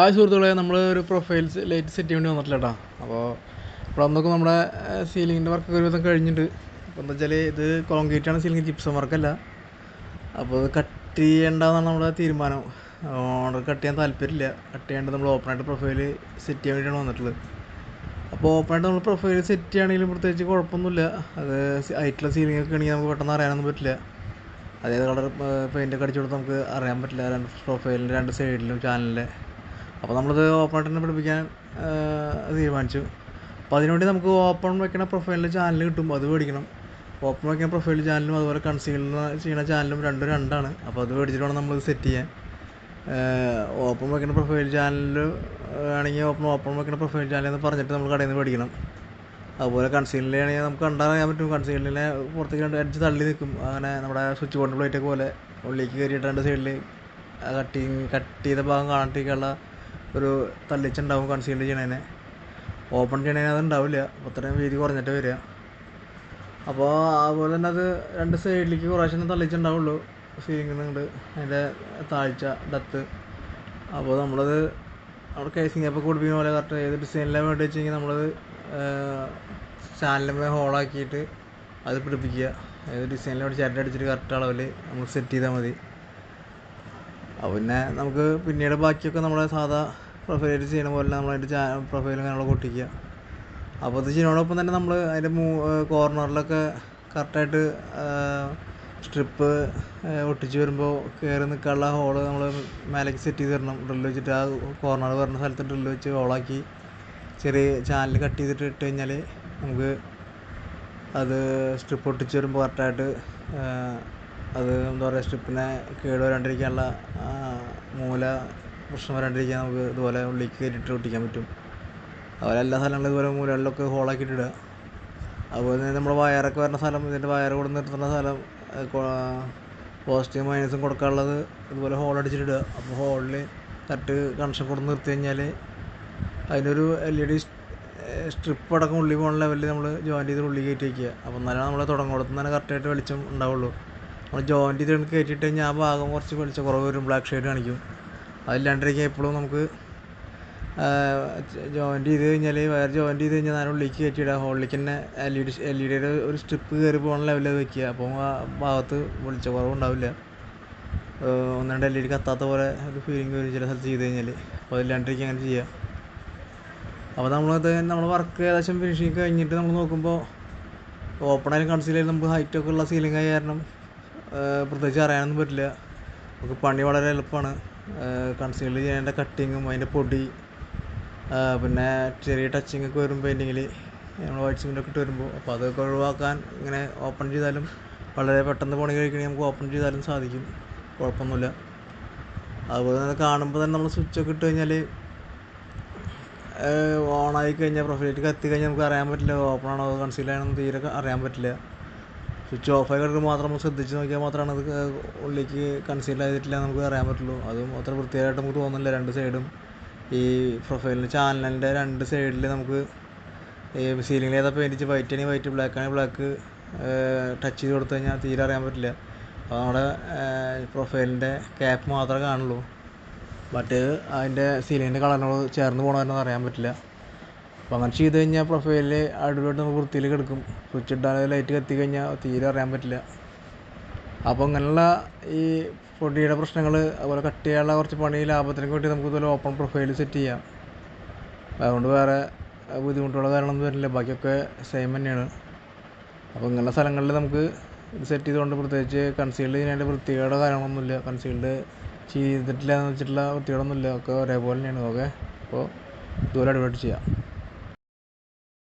ആ സുഹൃത്തുക്കളെ നമ്മൾ ഒരു പ്രൊഫൈൽസ് ലൈറ്റ് സെറ്റ് ചെയ്യേണ്ടി വന്നിട്ടില്ല കേട്ടോ അപ്പോൾ ഇവിടെ വന്നൊക്കെ നമ്മുടെ സീലിങ്ങിന്റെ വർക്ക് ഒരുവിധം കഴിഞ്ഞിട്ടുണ്ട്. അപ്പോൾ എന്താ വെച്ചാൽ ഇത് കോൺക്രീറ്റ് ആണ് സീലിംഗ് ജിപ്സം വർക്കല്ല അപ്പോൾ ഇത് കട്ട് ചെയ്യേണ്ടതെന്നാണ് നമ്മുടെ തീരുമാനം. ഓണർ കട്ട് ചെയ്യാൻ താല്പര്യമില്ല. കട്ട് ചെയ്യേണ്ടത് നമ്മൾ ഓപ്പണായിട്ട് പ്രൊഫൈൽ സെറ്റ് ചെയ്യാൻ വേണ്ടിയാണ് വന്നിട്ടുള്ളത്. അപ്പോൾ ഓപ്പണായിട്ട് നമ്മൾ പ്രൊഫൈൽ സെറ്റ് ചെയ്യുകയാണെങ്കിലും പ്രത്യേകിച്ച് കുഴപ്പമൊന്നുമില്ല. അത് ഹൈറ്റുള്ള സീലിംഗ് ഒക്കെ ആണെങ്കിൽ നമുക്ക് പെട്ടെന്ന് അറിയാനൊന്നും പറ്റില്ല. അതേത് കളർ പെയിന്റ് ഒക്കെ അടിച്ചു കൊടുത്ത് നമുക്ക് അറിയാൻ പറ്റില്ല. രണ്ട് പ്രൊഫൈലിന്റെ രണ്ട് സൈഡിലും ചാനലിലെ അപ്പോൾ നമ്മളത് ഓപ്പണായിട്ട് തന്നെ പഠിപ്പിക്കാൻ തീരുമാനിച്ചു. അപ്പോൾ അതിനുവേണ്ടി നമുക്ക് ഓപ്പൺ വെക്കണ പ്രൊഫൈലിൽ ചാനൽ കിട്ടും അത് മേടിക്കണം. ഓപ്പൺ വെക്കണ പ്രൊഫൈൽ ചാനലും അതുപോലെ കൺസീൽ ചെയ്യണ ചാനലും രണ്ടും രണ്ടാണ്. അപ്പോൾ അത് മേടിച്ചിട്ട് വേണം നമ്മൾ സെറ്റ് ചെയ്യാൻ. ഓപ്പൺ വെക്കണ പ്രൊഫൈൽ ചാനൽ ആണെങ്കിൽ ഓപ്പൺ ഓപ്പൺ വെക്കണ പ്രൊഫൈൽ ചാനൽ എന്ന് പറഞ്ഞിട്ട് നമ്മൾ കടയിൽ നിന്ന് മേടിക്കണം. അതുപോലെ കൺസീലിനാണെങ്കിൽ നമുക്ക് കണ്ടറിയാൻ പറ്റും. കൺസീലിനെ പുറത്തേക്ക് രണ്ട് അടിച്ച് തള്ളി നിൽക്കും. അങ്ങനെ നമ്മുടെ സ്വിച്ച് ബോർഡ് പ്ലേറ്റൊക്കെ പോലെ. ഉള്ളിലേക്ക് കയറിയിട്ട് രണ്ട് സൈഡിൽ കട്ടിങ് കട്ട് ചെയ്ത ഭാഗം കാണാണ്ടിരിക്കാനുള്ള ഒരു തള്ളിച്ചുണ്ടാവും കൺസീൽഡ് ചെയ്യണേനെ. ഓപ്പൺ ചെയ്യണതിന് അത് ഉണ്ടാവില്ല അത്രയും വീതി കുറഞ്ഞിട്ട് വരിക. അപ്പോൾ അതുപോലെ തന്നെ അത് രണ്ട് സൈഡിലേക്ക് കുറേശ്ശെ തള്ളിച്ചുണ്ടാവുള്ളൂ. സീലിംഗ് ഉണ്ട് അതിന്റെ താഴ്ച ഡത്ത് അപ്പോൾ നമ്മളത് അവിടെ കേസിങ് അപ്പോൾ കുടിപ്പിക്കുന്ന പോലെ കറക്റ്റ് ഏത് ഡിസൈനിലാണ് വേണ്ടി വെച്ച് കഴിഞ്ഞാൽ നമ്മളത് ചാനലിന്റെ ഹോളാക്കിയിട്ട് അത് പിടിപ്പിക്കുക. ഏത് ഡിസൈനിലോട്ട് ചിരട്ട അടിച്ചിട്ട് കറക്റ്റ് അളവിൽ നമ്മൾ സെറ്റ് ചെയ്താൽ മതി. അപ്പോൾ പിന്നെ നമുക്ക് പിന്നീട് ബാക്കിയൊക്കെ നമ്മുടെ സാധാ പ്രൊഫൈൽ ചെയ്യണ പോലെ നമ്മളതിന്റെ ചാ പ്രൊഫൈലും കാര്യങ്ങളൊക്കെ ഒട്ടിക്കുക. അപ്പോൾ അത് ചെയ്യുന്നതോടൊപ്പം തന്നെ നമ്മൾ അതിന്റെ മൂ കോർണറിലൊക്കെ കറക്റ്റായിട്ട് സ്ട്രിപ്പ് ഒട്ടിച്ച് വരുമ്പോൾ കയറി നിൽക്കാനുള്ള ഹോൾ നമ്മൾ മേലേക്ക് സെറ്റ് ചെയ്ത് തരണം. ഡ്രില്ല് വെച്ചിട്ട് ആ കോർണർ വരുന്ന സ്ഥലത്ത് ഡ്രില്ല് വെച്ച് ഹോളാക്കി ചെറിയ ചാനൽ കട്ട് ചെയ്തിട്ട് ഇട്ട് കഴിഞ്ഞാൽ നമുക്ക് അത് സ്ട്രിപ്പ് ഒട്ടിച്ച് വരുമ്പോൾ കറക്റ്റായിട്ട് അത് എന്താ പറയുക സ്ട്രിപ്പിനെ കേട് വരാണ്ടിരിക്കാനുള്ള മൂല പ്രശ്നം വരാണ്ടിരിക്കാൻ നമുക്ക് ഇതുപോലെ ഉള്ളിലേക്ക് കയറ്റിയിട്ട് ഒട്ടിക്കാൻ പറ്റും. അതുപോലെ എല്ലാ സ്ഥലങ്ങളിലും ഇതുപോലെ മൂലകളിലൊക്കെ ഹോളാക്കിയിട്ട് ഇടുക അതുപോലെ തന്നെ നമ്മൾ വയറൊക്കെ വരുന്ന സ്ഥലം ഇതിന്റെ വയർ കൊണ്ട് നിർത്തുന്ന സ്ഥലം പോസിറ്റീവ് മൈനസും കൊടുക്കാനുള്ളത് ഇതുപോലെ ഹോൾ അടിച്ചിട്ടിടുക. അപ്പോൾ ഹോളിൽ കറക്റ്റ് കണക്ഷൻ കൊടുത്ത് നിർത്തി കഴിഞ്ഞാൽ അതിനൊരു എൽ ഇ ഡി സ്ട്രിപ്പ് അടക്കം ഉള്ളിൽ പോകുന്ന ലെവലിൽ നമ്മൾ ജോയിന്റ് ചെയ്ത് ഉള്ളിൽ കയറ്റി വയ്ക്കുക അപ്പോൾ എന്നാലാണ് നമ്മൾ തുടങ്ങുന്നിടത്ത് തന്നെ കറക്റ്റായിട്ട് വെളിച്ചം ഉണ്ടാവുള്ളൂ. നമ്മൾ ജോയിന്റ് ചെയ്ത് കയറ്റിയിട്ട് കഴിഞ്ഞാൽ ആ ഭാഗം കുറച്ച് വെളിച്ച കുറവ് വരും ബ്ലാക്ക് ഷെയ്ഡ് കാണിക്കും. അതില്ലാണ്ടിരിക്കുക എപ്പോഴും നമുക്ക് ജോയിന്റ് ചെയ്ത് കഴിഞ്ഞാൽ വയർ ജോയിന്റ് ചെയ്ത് കഴിഞ്ഞാൽ നേരെ ഉള്ളിലേക്ക് കയറ്റിയിടുക ഹോളിലേക്ക് തന്നെ L E D L E ഡിയുടെ ഒരു സ്ട്രിപ്പ് കയറി പോകുന്ന ലെവലിൽ വെക്കുക. അപ്പോൾ ആ ഭാഗത്ത് വെളിച്ചക്കുറവ് ഉണ്ടാവില്ല ഒന്ന് രണ്ട് എൽ ഇ ഡി കത്താത്ത പോലെ ഒരു ഫീലിംഗ് വരും ചില സ്ഥലത്ത് ചെയ്ത് കഴിഞ്ഞാൽ അപ്പോൾ അതില്ലാണ്ടിരിക്കുക അങ്ങനെ ചെയ്യുക അപ്പോൾ നമ്മളത് നമ്മൾ വർക്ക് ഏകദേശം ഫിനിഷിങ് കഴിഞ്ഞിട്ട് നമ്മൾ നോക്കുമ്പോൾ ഓപ്പണായാലും കൺസീലായാലും നമുക്ക് ഹൈറ്റൊക്കെ ഉള്ള സീലിംഗ് ആയ കാരണം പ്രത്യേകിച്ച് അറിയാനൊന്നും പറ്റില്ല. നമുക്ക് പണി വളരെ എളുപ്പമാണ്. കൺസീൽ ചെയ്യേണ്ട കട്ടിങ്ങും അതിന്റെ പൊടി പിന്നെ ചെറിയ ടച്ചിങ് ഒക്കെ വരും പെയിന്റിങ്ങിൽ നമ്മൾ വൈറ്റ് സിമെന്റൊക്കെ ഇട്ട് വരുമ്പോൾ അപ്പോൾ അതൊക്കെ ഒഴിവാക്കാൻ ഇങ്ങനെ ഓപ്പൺ ചെയ്താലും വളരെ പെട്ടെന്ന് പണി കഴിക്കണമെങ്കിൽ നമുക്ക് ഓപ്പൺ ചെയ്താലും സാധിക്കും. കുഴപ്പമൊന്നുമില്ല. അതുപോലെ തന്നെ കാണുമ്പോൾ തന്നെ നമ്മൾ സ്വിച്ചൊക്കെ ഇട്ട് കഴിഞ്ഞാൽ ഓണായി കഴിഞ്ഞാൽ പ്രൊഫൈലേക്ക് കത്തി കഴിഞ്ഞാൽ നമുക്ക് അറിയാൻ പറ്റില്ല ഓപ്പൺ ആണോ കൺസീൽ ആണോ എന്ന് തീരെ അറിയാൻ പറ്റില്ല. സ്വിച്ച് ഓഫായി കിടക്കുമ്പോൾ മാത്രം നമ്മൾ ശ്രദ്ധിച്ച് നോക്കിയാൽ മാത്രമാണ് അത് ഉള്ളിലേക്ക് കൺസീൽ ചെയ്തിട്ടില്ല നമുക്ക് അറിയാൻ പറ്റുള്ളൂ. അതും അത്ര വൃത്തിയായിട്ട് നമുക്ക് തോന്നുന്നില്ല രണ്ട് സൈഡും ഈ പ്രൊഫൈലിന്റെ ചാനലിന്റെ രണ്ട് സൈഡിൽ നമുക്ക് ഈ സീലിംഗിൽ ഏതാ പെയിന്റ് വൈറ്റ് ആണെങ്കിൽ വൈറ്റ് ബ്ലാക്ക് ആണെങ്കിൽ ബ്ലാക്ക് ടച്ച് ചെയ്ത് കൊടുത്തു കഴിഞ്ഞാൽ തീരെ അറിയാൻ പറ്റില്ല. അപ്പോൾ നമ്മുടെ പ്രൊഫൈലിന്റെ ക്യാപ്പ് മാത്രമേ കാണുള്ളൂ. ബട്ട് അതിന്റെ സീലിങ്ങിന്റെ കളറിനോട് ചേർന്ന് പോകണമെന്ന് അറിയാൻ പറ്റില്ല. അപ്പോൾ അങ്ങനെ ചെയ്ത് കഴിഞ്ഞാൽ പ്രൊഫൈലിൽ അടിപൊളിയായിട്ട് നമുക്ക് വൃത്തിയിൽ കിടക്കും സ്വിച്ച് ഇട്ടാൽ ലൈറ്റ് കത്തി കഴിഞ്ഞാൽ തീരെ അറിയാൻ പറ്റില്ല. അപ്പോൾ അങ്ങനെയുള്ള ഈ പൊടിയുടെ പ്രശ്നങ്ങൾ അതുപോലെ കട്ട് ചെയ്യാനുള്ള കുറച്ച് പണി ലാഭത്തിനൊക്കെ വേണ്ടി നമുക്ക് ഇതുപോലെ ഓപ്പൺ പ്രൊഫൈൽ സെറ്റ് ചെയ്യാം. അതുകൊണ്ട് വേറെ ബുദ്ധിമുട്ടുള്ള കാര്യങ്ങളൊന്നും വരില്ല. ബാക്കിയൊക്കെ സെയിം തന്നെയാണ്. അപ്പോൾ ഇങ്ങനെയുള്ള സ്ഥലങ്ങളിൽ നമുക്ക് ഇത് സെറ്റ് ചെയ്തുകൊണ്ട് പ്രത്യേകിച്ച് കൺസീൽഡ് ചെയ്യാനായിട്ട് വൃത്തികേടോ കാര്യങ്ങളൊന്നുമില്ല കൺസീൽഡ് ചെയ്തിട്ടില്ല എന്ന് വെച്ചിട്ടുള്ള വൃത്തികേടൊന്നുമില്ല ഒക്കെ ഒരേപോലെ തന്നെയാണ്. ഓക്കെ? അപ്പോൾ ഇതുപോലെ അടിപൊളിയായിട്ട് ചെയ്യാം.